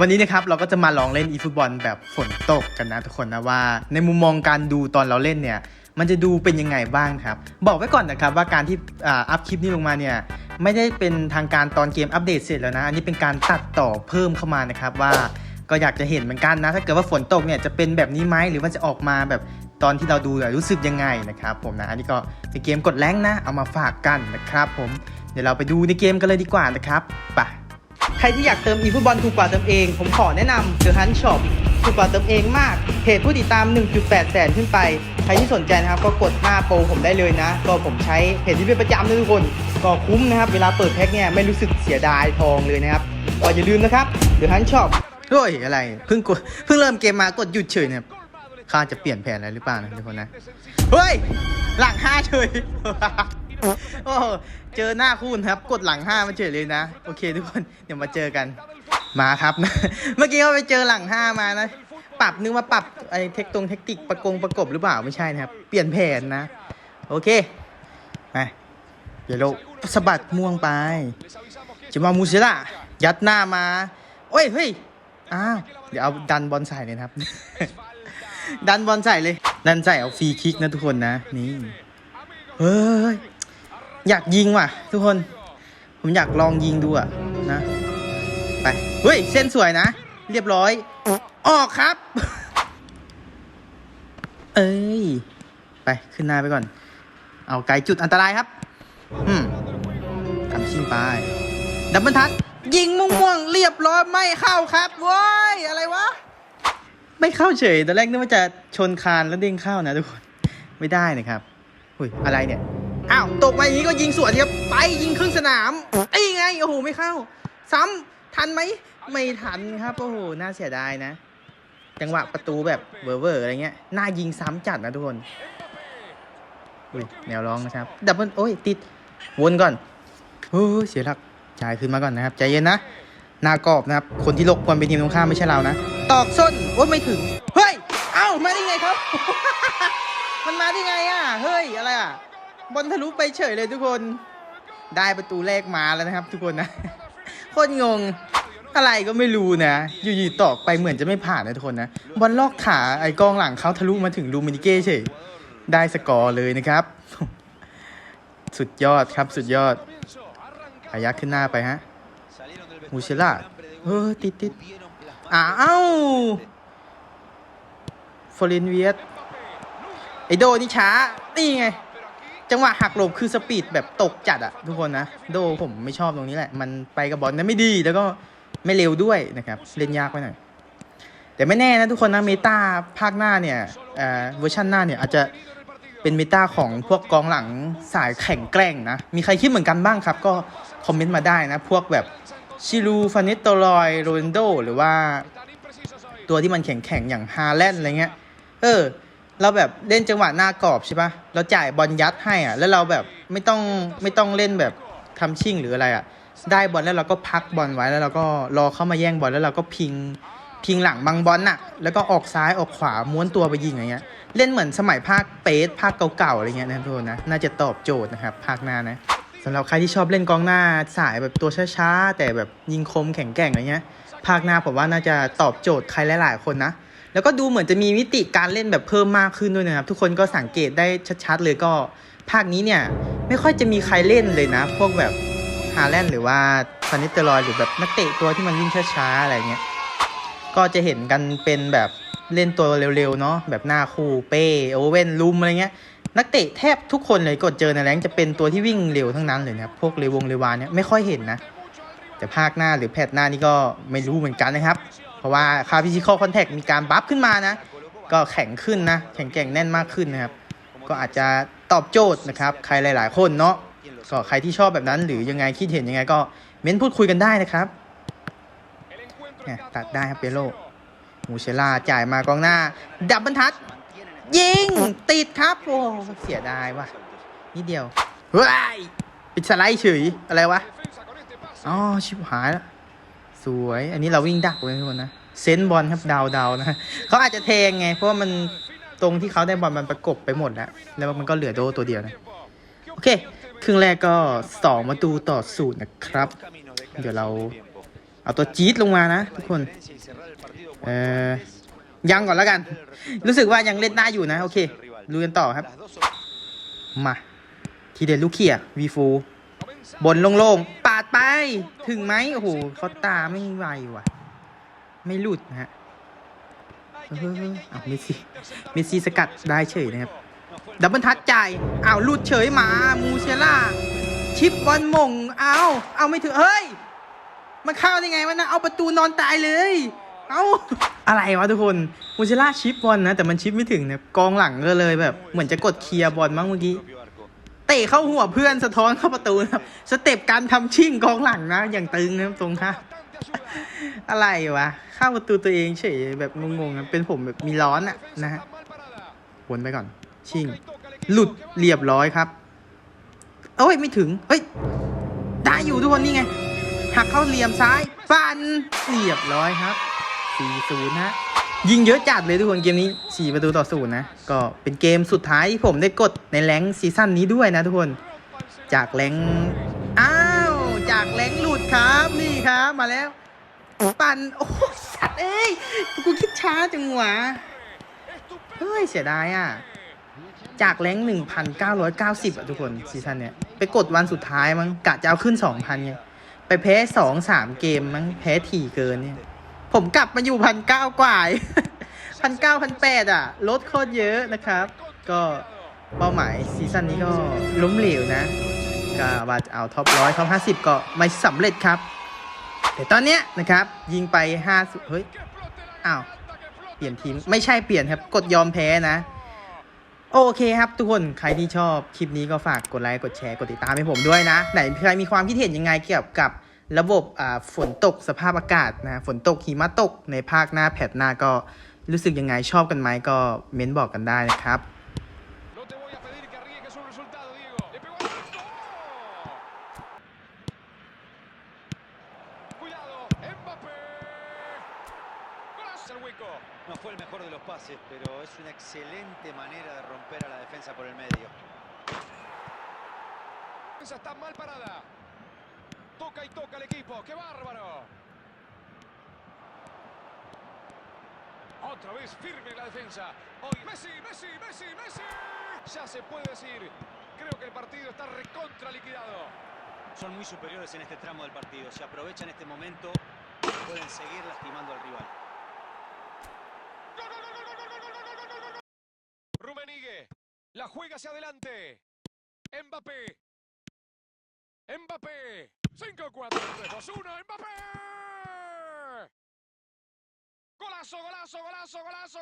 วันนี้นะครับเราก็จะมาลองเล่นอีฟุตบอลแบบฝนตกกันนะทุกคนนะว่า ในมุมมองการดูตอนเราเล่นเนี่ยมันจะดูเป็นยังไงบ้างครับ บอกไว้ก่อนนะครับว่าการที่อัพคลิปนี้ลงมาเนี่ยไม่ได้เป็นทางการตอนเกมอัปเดตเสร็จแล้วนะ อันนี้เป็นการตัดต่อเพิ่มเข้ามานะครับว่าก็อยากจะเห็นเหมือนกันนะ ถ้าเกิดว่าฝนตกเนี่ยจะเป็นแบบนี้ไหมหรือว่าจะออกมาแบบตอนที่เราดูรู้สึกยังไงนะครับผมนะอันนี้ก็เป็นเกมกดแรงนะ เอามาฝากกันนะครับผมเดี๋ยวเราไปดูในเกมกันเลยดีกว่านะครับไป ใครที่อยากเติมอีฟุตบอลถูกกว่าเติมเอง ผมขอแนะนำ The Hunt Shop ถูกกว่าเติมเองมากเพจผู้ติดตาม 1.8 แสนขึ้นไป ใครที่สนใจนะครับ ก็กดหน้าโปรผมได้เลยนะ ก็ผมใช้เพจที่เป็นประจำนะทุกคน ก็คุ้มนะครับ เวลาเปิดแพ็คเนี่ยไม่รู้สึกเสียดายทองเลยนะครับก็อย่าลืมนะครับ The Hunt Shop โอ้ยอะไรเพิ่งกดเพิ่งเริ่มเกมมากดหยุดเฉยเนี่ยข้าจะเปลี่ยนแผนอะไรหรือเปล่านะทุกคนนะเฮ้ยหลังห้าเฉย โอ้เจอหน้าคุณครับ กดหลังห้ามาเฉยเลยนะ โอเคทุกคนเดี๋ยวมาเจอกัน มาครับ เมื่อกี้ก็ไปเจอหลังห้ามานะ ปรับนึกว่าปรับไอ้เทคตรงเทคนิคประกงประกบหรือเปล่าไม่ใช่นะครับ เปลี่ยนแผนนะ โอเคไปเดี๋ยวเราสะบัดม่วงไปจะมามูเซล่ายัดหน้ามา โอ้ยเฮ้ยอ้าวเดี๋ยวเอาดันบอลใส่เลยครับ ดันบอลใส่เลย ดันใส่เอาฟรีคิกนะทุกคนนะ นี่ เฮ้ย อยากยิงว่ะ ทุกคน ผมอยากลองยิงดูอะนะ ไปเฮ้ย เส้นสวยนะ เรียบร้อย ออกครับ เอ้ย ไปขึ้นหน้าไปก่อน เอาไกลจุดอันตรายครับ อืมทำชิงไปดับเบิลทัชยิงม่วงๆเรียบร้อยไม่เข้าครับว้ยอะไรวะ ไม่เข้าเฉยตอนแรกนึกว่าจะชนคานแล้วเด้งเข้านะทุกคน ไม่ได้นะครับอุ้ยอะไรเนี่ย อ้าวตกมาอย่างนี้ก็ยิงสวนครับไปยิงครึ่งสนามไอ้ไงโอ้โหไม่เข้า ซ้ำทันไหมไม่ทันครับโอ้โหน่าเสียดายนะ จังหวะประตูแบบเวอร์เวอร์อะไรเงี้ยน่ายิงซ้ำจัดนะทุกคนอุ้ยแนวร้องนะครับดับเบิลโอ้ยติดวนก่อนเฮ้ยเสียหลักจ่ายคืนมาก่อนนะครับใจเย็นนะหนากรอบนะครับ คนที่ลกควรเป็นทีมตรงข้ามไม่ใช่เรานะ ตอกส้นโอ้ยไม่ถึง เฮ้ย เอ้า มาได้ไงครับ มันมาได้ไงอะ เฮ้ย อะไรอะ บอลทะลุไปเฉยเลยทุกคน ได้ประตูแรกมาแล้วนะครับ ทุกคนนะโคตรงงอะไรก็ไม่รู้นะ อยู่ๆตอกไปเหมือนจะไม่ผ่านนะทุกคนนะ บอลลอกขาไอ้กองหลังเขาทะลุมาถึงลูมินิเก้เฉย ได้สกอร์เลยนะครับ สุดยอดครับสุดยอดอายักขึ้นหน้าไปฮะมูเชล่าเออติดติดอ้าวฟอรินเวียสไอโดนี่ช้า นี่ไง จังหวะหักหลบคือสปีดแบบตกจัดอะทุกคนนะ โดผมไม่ชอบตรงนี้แหละ มันไปกับบอลนั้นไม่ดีแล้วก็ไม่เร็วด้วยนะครับ เล่นยากไปหน่อย แต่ไม่แน่นะทุกคนนะเมตาภาคหน้าเนี่ยเอ่อเวอร์ชันหน้าเนี่ยอาจจะเป็นเมตาของพวกกองหลังสายแข่งแกร่งนะ มีใครคิดเหมือนกันบ้างครับ ก็คอมเมนต์มาได้นะ พวกแบบชิลูฟานิตโตลอยโรนโดหรือว่า ตัวที่มันแข็งๆอย่างฮาแลนด์อะไรเงี้ย เออ เราแบบเล่นจังหวะหน้ากรอบใช่ปะเราจ่ายบอลยัดให้อะ แล้วเราแบบไม่ต้องไม่ต้องเล่นแบบทำชิ่งหรืออะไรอะ ได้บอลแล้วเราก็พักบอลไว้แล้วเราก็รอเข้ามาแย่งบอลแล้วเราก็พิงพิงหลังบังบอลน่ะ แล้วก็ออกซ้ายออกขวาม้วนตัวไปยิงอย่างเงี้ย เล่นเหมือนสมัยภาคเปสภาคเก่าๆอะไรเงี้ยนะทุกคนนะ น่าจะตอบโจทย์นะครับภาคหน้านะสำหรับใครที่ชอบเล่นกองหน้าสายแบบตัวช้าๆแต่แบบยิงคมแข็งแกร่งอะไรเงี้ยภาคหน้าผมว่าน่าจะตอบโจทย์ใครหลายๆคนนะ แล้วก็ดูเหมือนจะมีมิติการเล่นแบบเพิ่มมากขึ้นด้วยนะครับ ทุกคนก็สังเกตได้ชัดๆ เลยก็ภาคนี้เนี่ย ไม่ค่อยจะมีใครเล่นเลยนะ พวกแบบฮาแลนหรือว่าฟานิสเตอร์ลอยหรือแบบนักเตะตัวที่มันวิ่งช้าๆอะไรเงี้ยก็จะเห็นกันเป็นแบบเล่นตัวเร็วๆเนาะแบบหน้าคู่เป้โอเว่นลุมอะไรเงี้ยนักเตะแทบทุกคนเลยกดเจอในแรงจะเป็นตัวที่วิ่งเร็วทั้งนั้นเลยนะพวกเรวงเรวานเนี่ยไม่ค่อยเห็นนะ แต่ภาคหน้าหรือแพทหน้านี่ก็ไม่รู้เหมือนกันนะครับ ราะว่าค่าฟิสิคอลคอนแทคมีการบัฟขึ้นมานะ ก็แข็งขึ้นนะ แข็งแกร่งแน่นมากขึ้นนะครับ ก็อาจจะตอบโจทย์นะครับ ใครหลาย ๆ คนเนาะก็ใครที่ชอบแบบนั้นหรือยังไงคิดเห็นยังไงก็เม้นพูดคุยกันได้นะครับเนี่ยตัดได้ครับเปโลมูเชล่าจ่ายมากองหน้า ดับบิลทัชยิง ติดครับ โอ้เสียดายว่ะนิดเดียวเฮ้ยป็นสไลด์เฉยอะไรวะอ๋อชิบหายแล้ว สวย อันนี้เราวิ่งดักไว้ทุกคนนะ เซนบอลครับดาวดาวนะเขาอาจจะเทงไง เพราะว่ามันตรงที่เขาได้บอลมันประกบไปหมดแล้วแล้วมันก็เหลือโดตัวเดียวนะ โอเค ครึ่งแรกก็สองประตูต่อศูนย์นะครับ เดี๋ยวเราเอาตัวจี๊ดลงมานะทุกคน เออยังก่อนแล้วกัน รู้สึกว่ายังเล่นหน้าอยู่นะ โอเคลุยกันต่อครับ มา ทีเด็ดลูกเขียวีฟูบนโล่งๆป ไป ถึงไหมโอ้โหเขาตาไม่ไวว่ะ ไม่หลุดนะฮะเออเอาเมสซี่เมสซี่สกัดได้เฉยนะครับ ดับเบิลทัชจ่ายอ้าวหลุดเฉยหมา มูเชล่า ชิปบอลมงเอาเอาไม่ถึง เฮ้ย มันเข้าได้ไงวะนะ เอาประตูนอนตายเลย เอาอะไรวะทุกคน มูเชล่าชิปบอลนะ แต่มันชิปไม่ถึงเนี่ยกองหลังก็เลยแบบ เหมือนจะกดเคลียร์บอลมั้งเมื่อกี้ เตะเข้าหัวเพื่อนสะท้อนเข้าประตูนะครับ สเต็ปการทำชิ่งกองหลังนะ อย่างตึงนะครับตรงค่ะ อะไรวะ เข้าประตูตัวเองเฉยแบบงงๆนะเป็นผมแบบมีร้อนอะนะฮะวนไปก่อน ชิ่ง หลุดเรียบร้อยครับเอ้ยไม่ถึง เฮ้ย ได้อยู่ทุกคนนี่ไง หักเข้าเหลี่ยมซ้าย ปันเรียบร้อยครับ 4-0นะ ยิงเยอะจัดเลยทุกคนเกมนี้ 4 ประตูต่อศูนย์นะ ก็เป็นเกมสุดท้ายที่ผมได้กดในแรงซีซั่นนี้ด้วยนะทุกคน จากแรงอ้าว จากแรงหลุดครับนี่ครับมาแล้ว ปันโอ้สัตว์เอ้ยกูคิดช้าจังหวะเฮ้ยเสียดายอะ จากแรงหนึ่งพันเก้าร้อยเก้าสิบอะทุกคนซีซั่นเนี้ยไปกดวันสุดท้ายมั้งกะจะเอาขึ้นสองพันไงไปแพ้สองสามเกมมั้งแพ้ถี่เกินเนี่ย ผมกลับมาอยู่พันเก้ากว่าพันเก้าพันแปดอะลดโคตรเยอะนะครับ ก็เป้าหมายซีซั่นนี้ก็ล้มเหลวนะก็ว่าจะเอาท็อปร้อยท็อปห้าสิบก็ไม่สำเร็จครับ แต่ตอนเนี้ยนะครับ ยิงไปห้าเฮ้ยอ้าวเปลี่ยนทีมไม่ใช่เปลี่ยนครับ กดยอมแพ้นะ โอเคครับทุกคนใครที่ชอบคลิปนี้ก็ฝากกดไลค์กดแชร์กดติดตามให้ผมด้วยนะ ไหนใครมีความคิดเห็นยังไงเกี่ยวกับ ระบบฝนตกสภาพอากาศนะฝนตกหิมะตกในภาคหน้าแพทหน้าก็รู้สึกยังไงชอบกันไหมก็เม้นบอกกันได้นะครับ Toca y toca el equipo. ¡Qué bárbaro! Otra vez firme la defensa. Hoy Messi, Messi, Messi, Messi. Ya se puede decir. Creo que el partido está recontra liquidado. Son muy superiores en este tramo del partido. Se aprovechan este momento pueden seguir lastimando al rival. Rumenigue. La juega hacia adelante. Mbappé. Mbappé. 5, 4, 3, 2, 1. Mbappé. Golazo, golazo, golazo, golazo.